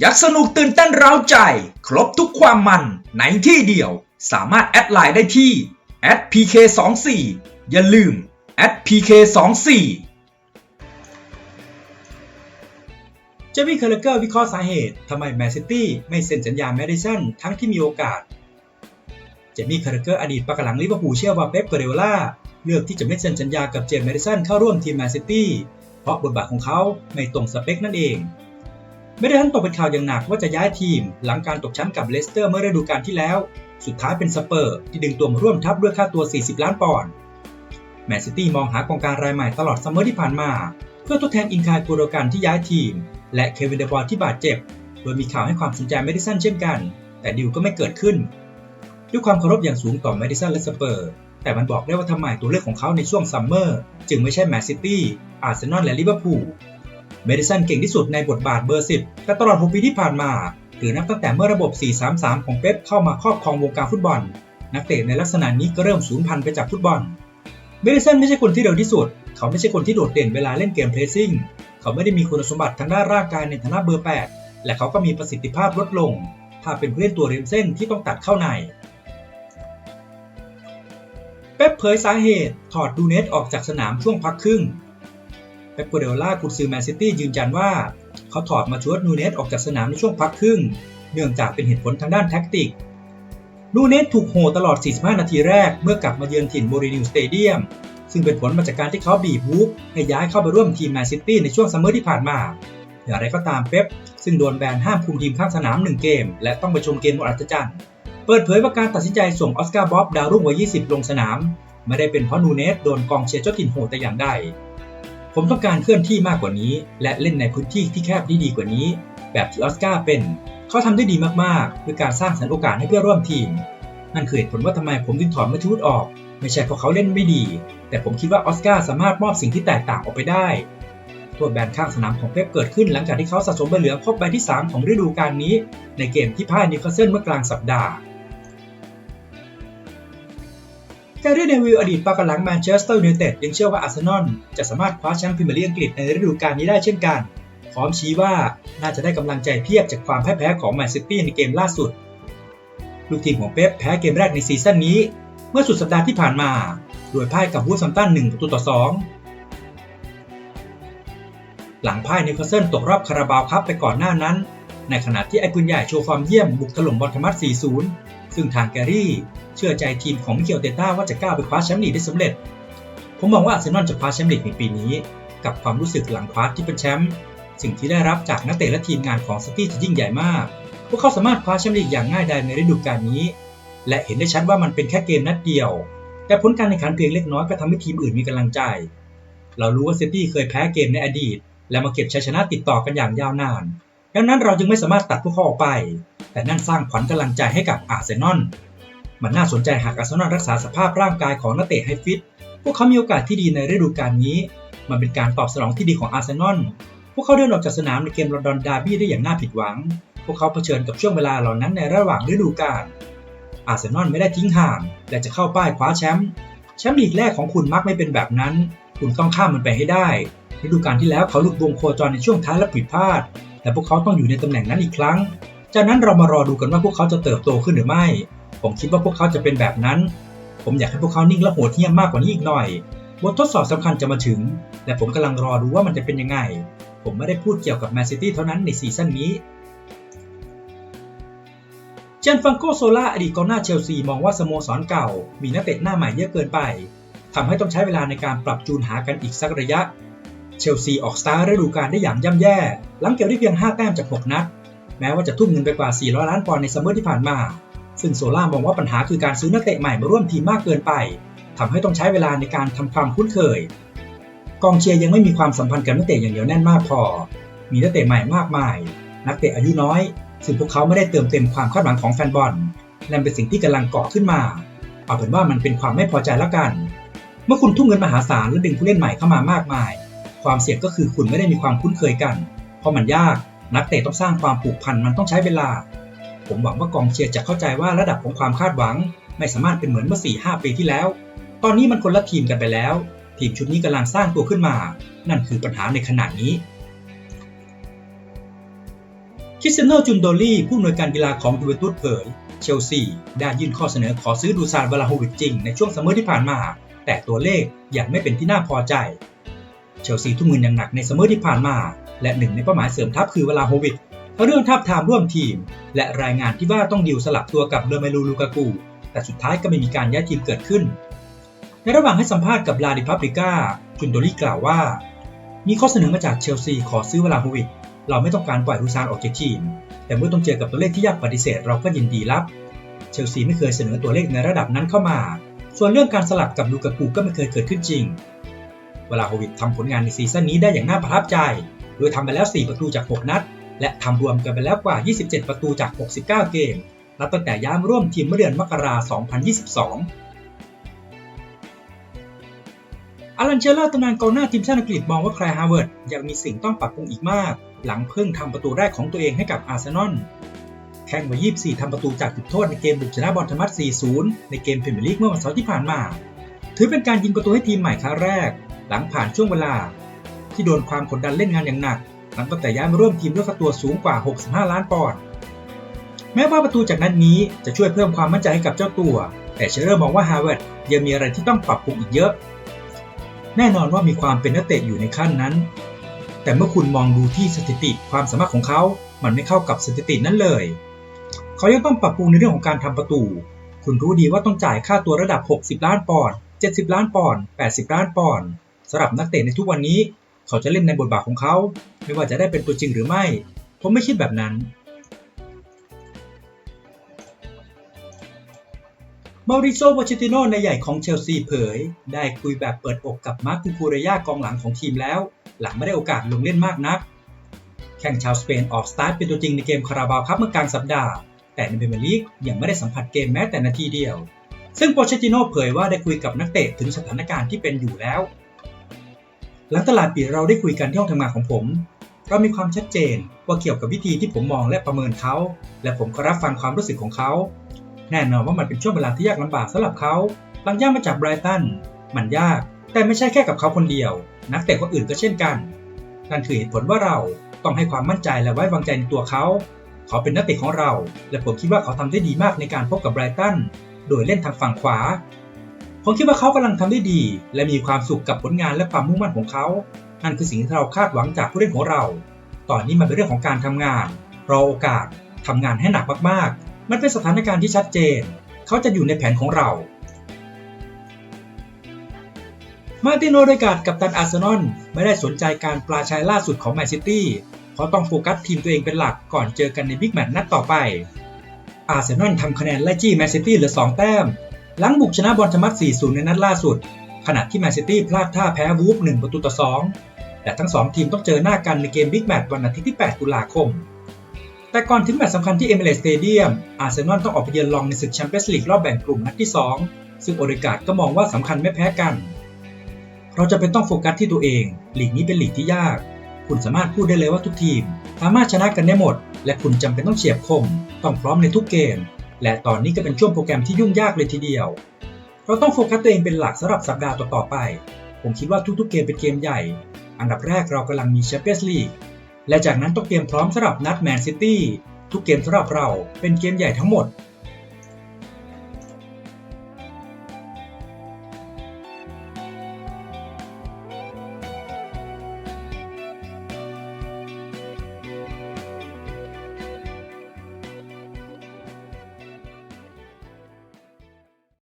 ยักสนุกตื่นเต้นเร้าใจ ครบทุกความมันในที่เดียว สามารถแอดไลน์ได้ที่ @pk24 อย่าลืม @pk24 เจมี่คาร์เกอร์วิเคราะห์สาเหตุทำไมแมนซิตี้ไม่เซ็นสัญญาแมดิสันทั้งที่มีโอกาส เจมี่คาร์เกอร์อดีตปากหลังลิเวอร์พูลเชื่อว่าเป๊ปเกเรโอล่าเลือกที่จะไม่เซ็นสัญญากับเจมส์แมดิสันเข้าร่วมทีมแมนซิตี้เพราะบทบาทของเขาไม่ตรงสเปคนั่นเอง ไม่ได้ทันตกเป็นข่าวอย่างหนักว่าจะย้ายทีม หลังการตกชั้นกับเลสเตอร์เมื่อฤดูกาลที่แล้ว สุดท้ายเป็นสเปอร์ที่ดึงตัวมาร่วมทัพด้วยค่าตัว 40 ล้านปอนด์แมนซิตี้มองหากองกางรายใหม่ตลอดซัมเมอร์ที่ผ่านมา เพื่อทดแทนอินคายกูโรกันที่ย้ายทีม และเควินเดบอลที่บาดเจ็บ โดยมีข่าวให้ความสนใจแมดิสันเช่นกัน แต่ดิวก็ไม่เกิดขึ้น ด้วยความเคารพอย่างสูงต่อแมดิสันและสเปอร์ แต่มันบอกได้ว่าทำไมตัวเลือกของเขาในช่วงซัมเมอร์จึงไม่ใช่แมนซิตี้อาร์เซนอลและลิเวอร์พูล เมดิสันเก่งที่สุดในบทบาทเบอร์ 10 แต่ตลอด 6 ปีที่ผ่านมา หรือนับตั้งแต่เมื่อระบบ 4-3-3 ของเป๊ปเข้ามาครอบครองวงการฟุตบอล นักเตะในลักษณะนี้ก็เริ่มสูญพันธุ์ไปจากฟุตบอล เมดิสันไม่ใช่คนที่เร็วที่สุด เขาไม่ใช่คนที่โดดเด่นเวลาเล่นเกมเพรสซิ่ง เขาไม่ได้มีคุณสมบัติทางด้านร่างกายในฐานะเบอร์ 8 และเขาก็มีประสิทธิภาพลดลง ถ้าเป็นผู้เล่นตัวริมเส้นที่ต้องตัดเข้าในเป๊ปเผยสาเหตุถอดดูเนสออกจากสนามช่วงพักครึ่ง เป๊ปกัวเดล่ากุนซือแมนซิตี้ยืนยันว่า เขาถอดมาชวดนูเนสออกจากสนามในช่วงพักครึ่ง เนื่องจากเป็นเหตุผลทางด้านแท็กติก นูเนสถูกโหตลอด 45 นาทีแรกเมื่อกลับมาเยือนถิ่นโมรินิวสเตเดียม ซึ่งเป็นผลมาจากการที่เขาบีบวูฟให้ย้ายเข้าไปร่วมทีมแมนซิตี้ในช่วงซัมเมอร์ที่ผ่านมา อย่างไรก็ตามเป๊ปซึ่งโดนแบนห้ามคุมทีมข้างสนาม 1 เกม และต้องไปชมเกมบนอัศจรรย์เปิดเผยว่าการตัดสินใจส่งออสการ์บ๊อบดาวรุ่งวัย 20 ลงสนาม ไม่ได้เป็นเพราะนูเนสโดนกองเชียร์เจ้าถิ่นโหดแต่อย่างใด ผมต้องการเคลื่อนที่มากกว่านี้ และเล่นในพื้นที่ที่แคบที่ดีกว่านี้ แบบที่ออสการ์เป็น เขาทำได้ดีมากๆด้วยการสร้างสรรค์โอกาสให้เพื่อนร่วมทีม นั่นคือเหตุผลว่าทำไมผมถึงถอนมาทูดออก ไม่ใช่เพราะเขาเล่นไม่ดี แต่ผมคิดว่าออสการ์สามารถมอบสิ่งที่แตกต่างออกไปได้โทษแบนข้างสนามของเป๊ปเกิดขึ้นหลังจากที่เขาสะสมใบเหลืองครบใบที่ 3 ของฤดูกาลนี้ ในเกมที่พ่ายนิวคาสเซิลเมื่อกลางสัปดาห์ แกรี่เนวิลอดีตปากหลังแมนเชสเตอร์ยูไนเต็ดยังเชื่อว่าอาร์เซนอลจะสามารถคว้าแชมป์พรีเมียร์ลีกอังกฤษในฤดูกาลนี้ได้เช่นกัน พร้อมชี้ว่าน่าจะได้กำลังใจเพียบจากความพ่ายแพ้ของแมนซิตี้ในเกมล่าสุด ลูกทีมของเป๊ปแพ้เกมแรกในซีซั่นนี้ เมื่อสุดสัปดาห์ที่ผ่านมา โดยพ่ายกับวูซัมตัน1ประตูต่อ2 หลังพ่ายนิวคาสเซิลตกรอบคาราบาวคัพไปก่อนหน้านั้น ในขณะที่ไอ้ปืนใหญ่โชว์ฟอร์มเยี่ยมบุกถล่มบอลทมัส4-0 ซึ่งทางแกรี่ เชื่อใจทีมของมิเกลเตต้าว่าจะก้าวไปคว้าแชมป์ลีกได้สำเร็จ ผมมองว่าอาร์เซนอลจะคว้าแชมป์ลีกในปีนี้ กับความรู้สึกหลังคว้าที่เป็นแชมป์สิ่งที่ได้รับจากนักเตะและทีมงานของซิตี้จะยิ่งใหญ่มาก พวกเขาสามารถคว้าแชมป์ลีกอย่างง่ายดายในฤดูกาลนี้ และเห็นได้ชัดว่ามันเป็นแค่เกมนัดเดียว แต่ผลการแข่งขันเพียงเล็กน้อยก็ทำให้ทีมอื่นมีกำลังใจ เรารู้ว่าซิตี้เคยแพ้เกมในอดีต และมาเก็บชัยชนะติดต่อกันอย่างยาวนาน ดังนั้นเราจึงไม่สามารถตัดพวกเขาออกไป แต่นั่นสร้างขวัญกำลังใจให้กับอาร์เซนอล มันน่าสนใจหากอาร์เซนอลรักษาสภาพร่างกายของนักเตะให้ฟิต พวกเขามีโอกาสที่ดีในฤดูกาลนี้ มันเป็นการตอบสนองที่ดีของอาร์เซนอล พวกเขาเดินออกจากสนามในเกมลอนดอนดาร์บี้ได้อย่างน่าผิดหวัง พวกเขาเผชิญกับช่วงเวลาเหล่านั้นในระหว่างฤดูกาล อาร์เซนอลไม่ได้ทิ้งห่าง และจะเข้าป้ายคว้าแชมป์ แชมป์ลีกแรกของคุณมักไม่เป็นแบบนั้น คุณต้องข้ามมันไปให้ได้ ฤดูกาลที่แล้วเขาหลุดวงโคจรในช่วงท้ายและผิดพลาด แต่พวกเขาต้องอยู่ในตำแหน่งนั้นอีกครั้ง จากนั้นเรามารอดูกันว่าพวกเขาจะเติบโตขึ้นหรือไม่ ผมคิดว่าพวกเขาจะเป็นแบบนั้น ผมอยากให้พวกเขานิ่งและโหดเหี้ยมมากกว่านี้อีกหน่อย บททดสอบสำคัญจะมาถึง และผมกำลังรอดูว่ามันจะเป็นยังไง ผมไม่ได้พูดเกี่ยวกับแมนซิตี้เท่านั้นในซีซั่นนี้เจนฟังโกโซล่าอดีตกองหน้าเชลซีมองว่าสโมสรเก่า มีนักเตะหน้าใหม่เยอะเกินไปทำให้ต้องใช้เวลาในการปรับจูนหากันอีกสักระยะ เชลซีออกสตาร์ฤดูกาลได้อย่างย่ำแย่ หลังเก็บได้เพียง 5 แต้มจาก 6 นัด แม้ว่าจะทุ่มเงินไปกว่า 400 ล้านปอนด์ในซัมเมอร์ที่ผ่านมา ซึ่งโซล่ามองว่าปัญหาคือการซื้อนักเตะใหม่มาร่วมทีมมากเกินไปทำให้ต้องใช้เวลาในการทำความคุ้นเคย กองเชียร์ยังไม่มีความสัมพันธ์กับนักเตะอย่างเหนียวแน่นมากพอ มีนักเตะใหม่มากมาย นักเตะอายุน้อย ซึ่งพวกเขาไม่ได้เติมเต็มความคาดหวังของแฟนบอล นั่นเป็นสิ่งที่กำลังก่อขึ้นมา เอาเป็นว่ามันเป็นความไม่พอใจแล้วกัน เมื่อคุณทุ่มเงินมหาศาลและดึงผู้เล่นใหม่เข้ามามากมาย ความเสี่ยงก็คือคุณไม่ได้มีความคุ้นเคยกัน เพราะมันยากนักเตะต้องสร้างความผูกพันมันต้องใช้เวลา ผมหวังว่ากองเชียร์จะเข้าใจว่าระดับของความคาดหวัง ไม่สามารถเป็นเหมือนเมื่อ4-5 ปีที่แล้ว ตอนนี้มันคนละทีมกันไปแล้ว ทีมชุดนี้กำลังสร้างตัวขึ้นมา นั่นคือปัญหาในขณะนี้คิสเตียโนจุนโดลี่ผู้อำนวยการกีฬาของยูเวนตุสเผย เชลซีได้ยื่นข้อเสนอขอซื้อดูซานวาลาโฮวิชจริงในช่วงซัมเมอร์ที่ผ่านมา แต่ตัวเลขยังไม่เป็นที่น่าพอใจ เชลซีทุ่มเงินอย่างหนักในซัมเมอร์ที่ผ่านมา และหนึ่งในเป้าหมายเสริมทัพคือเวลาโฮวิชทั้งเรื่องทับทามร่วมทีม และรายงานที่ว่าต้องดิวสลับตัวกับเดอร์เมลูลูกากู แต่สุดท้ายก็ไม่มีการย้ายทีมเกิดขึ้น ในระหว่างให้สัมภาษณ์กับลาดิพับริก้าจุนโดลี่กล่าวว่า มีข้อเสนอมาจากเชลซีขอซื้อเวลาโฮวิชเราไม่ต้องการปล่อยฮูซานออกจากทีม แต่เมื่อต้องเจอกับตัวเลขที่ยากปฏิเสธเราก็ยินดีรับเชลซีไม่เคยเสนอตัวเลขในระดับนั้นเข้ามา ส่วนเรื่องการสลับกับลูกากูก็ไม่เคยเกิดขึ้นจริง เวลาโฮวิดทำผลงานในซีซั่นนี้ได้อย่างน่าประทับใจ โดยทำไปแล้ว 4 ประตูจาก 6 นัด และทำรวมกันไปแล้วกว่า 27 ประตูจาก 69 เกม นับตั้งแต่ย้ายมร่วมทีมเมื่อเดือนมกราคม 2022อารันเชลเลอร์ตำนานกองหน้าทีมชาติอังกฤษมองว่าแคลร์ฮาร์เวิร์ดยังมีสิ่งต้องปรับปรุงอีกมาก หลังเพิ่งทำประตูแรกของตัวเองให้กับอาร์เซนอลแข่งมา24ทำประตูจากจุดโทษในเกมบุกชนะบอลธรรมัส4-0 ในเกมพรีเมียร์ลีกเมื่อวันเสาร์ที่ผ่านมา ถือเป็นการยิงประตูให้ทีมใหม่ครั้งแรก หลังผ่านช่วงเวลา ที่โดนความกดดันเล่นงานอย่างหนัก หลังตั้งแต่ย้ายมาร่วมทีมด้วยค่าตัวสูงกว่า 65 ล้านปอนด์แม้ว่าประตูจากนัดนนี้จะช่วยเพิ่มความมั่นใจให้กับเจ้าตัว แต่เชลเลอร์มองว่าฮาร์เวิร์ดยังมีอะไรที่ต้องปรับปรุงอีกเยอะ แน่นอนว่ามีความเป็นนักเตะอยู่ในขั้นนั้น แต่เมื่อคุณมองดูที่สถิติความสามารถของเขา มันไม่เข้ากับสถิตินั้นเลย เขายังต้องปรับปรุงในเรื่องของการทำประตู คุณรู้ดีว่าต้องจ่ายค่าตัวระดับ 60 ล้านปอนด์ 70 ล้านปอนด์ 80 ล้านปอนด์ สำหรับนักเตะในทุกวันนี้ เขาจะเล่นในบทบาทของเขา ไม่ว่าจะได้เป็นตัวจริงหรือไม่ ผมไม่คิดแบบนั้น มาริโซวาชิติโนในใหญ่ของเชลซีเผย ได้คุยแบบเปิดอกกับมาร์คคูคูเรยากองหลังของทีมแล้ว หลังไม่ได้โอกาสลงเล่นมากนัก แข่งชาวสเปนออกสตาร์ทเป็นตัวจริงในเกมคาราบาวครับเมื่อกลางสัปดาห์แต่ในเบเมลีกยังไม่ได้สัมผัสเกมแม้แต่นาทีเดียว ซึ่งโปเชติโนเผยว่าได้คุยกับนักเตะถึงสถานการณ์ที่เป็นอยู่แล้ว หลังตลาดปิดเราได้คุยกันที่ห้องทำงานของผม เรามีความชัดเจนว่าเกี่ยวกับวิธีที่ผมมองและประเมินเขา และผมก็รับฟังความรู้สึกของเขา แน่นอนว่ามันเป็นช่วงเวลาที่ยากลำบากสำหรับเขาหลังย่างมาจากไบรตันมันยาก แต่ไม่ใช่แค่กับเขาคนเดียว นักเตะคนอื่นก็เช่นกันนั่นคือเหตุผลว่าเราต้องให้ความมั่นใจและไว้วางใจในตัวเขาเขาเป็นนักเตะของเรา และผมคิดว่าเขาทำได้ดีมากในการพบกับไบรตันโดยเล่นทางฝั่งขวา ผมคิดว่าเขากำลังทำได้ดี และมีความสุขกับผลงานและความมุ่งมั่นของเขา นั่นคือสิ่งที่เราคาดหวังจากผู้เล่นของเรา ตอนนี้มันเป็นเรื่องของการทำงาน รอโอกาสทำงานให้หนักมากๆ มันเป็นสถานการณ์ที่ชัดเจน เขาจะอยู่ในแผนของเรา มาร์ติโนเดกาดกับตันอาร์เซนอลไม่ได้สนใจการปลาชัยล่าสุดของแมนซิตี้เพราะต้องโฟกัสทีมตัวเองเป็นหลักก่อนเจอกันในบิ๊กแมตช์นัดต่อไปอาร์เซนอลทำคะแนนไล่จี้แมนซิตี้เหลือ 2 แต้ม หลังบุกชนะบอลชมัด 4-0 ในนัดล่าสุด ขณะที่แมนซิตี้พลาดท่าแพ้วูฟ 1 ประตูต่อ 2และทั้ง 2 ทีมต้องเจอหน้ากันในเกมบิ๊กแมตช์วันอาทิตย์ที่ 8 ตุลาคม แต่ก่อนถึงแมตช์สำคัญที่เอเมเรตสเตเดียม อาร์เซนอลต้องออกไปเยือนลองในศึกแชมเปี้ยนส์ลีกรอบแบ่งกลุ่มนัดที่ 2 ซึ่งโอเดกาดก็มองว่าสำคัญไม่แพ้กัน เราจะเป็นต้องโฟกัสที่ตัวเองลีกนี้เป็นลีกที่ยาก คุณสามารถพูดได้เลยว่าทุกทีม สามารถชนะกันได้หมด และคุณจำเป็นต้องเฉียบคม ต้องพร้อมในทุกเกม และตอนนี้ก็เป็นช่วงโปรแกรมที่ยุ่งยากเลยทีเดียว เราต้องโฟกัสตัวเองเป็นหลักสำหรับสัปดาห์ต่อๆไป ผมคิดว่าทุกๆเกมเป็นเกมใหญ่ อันดับแรกเรากำลังมีแชมเปี้ยนส์ลีก และจากนั้นต้องเตรียมพร้อมสำหรับนัดแมนซิตี้ ทุกเกมสำหรับเราเป็นเกมใหญ่ทั้งหมด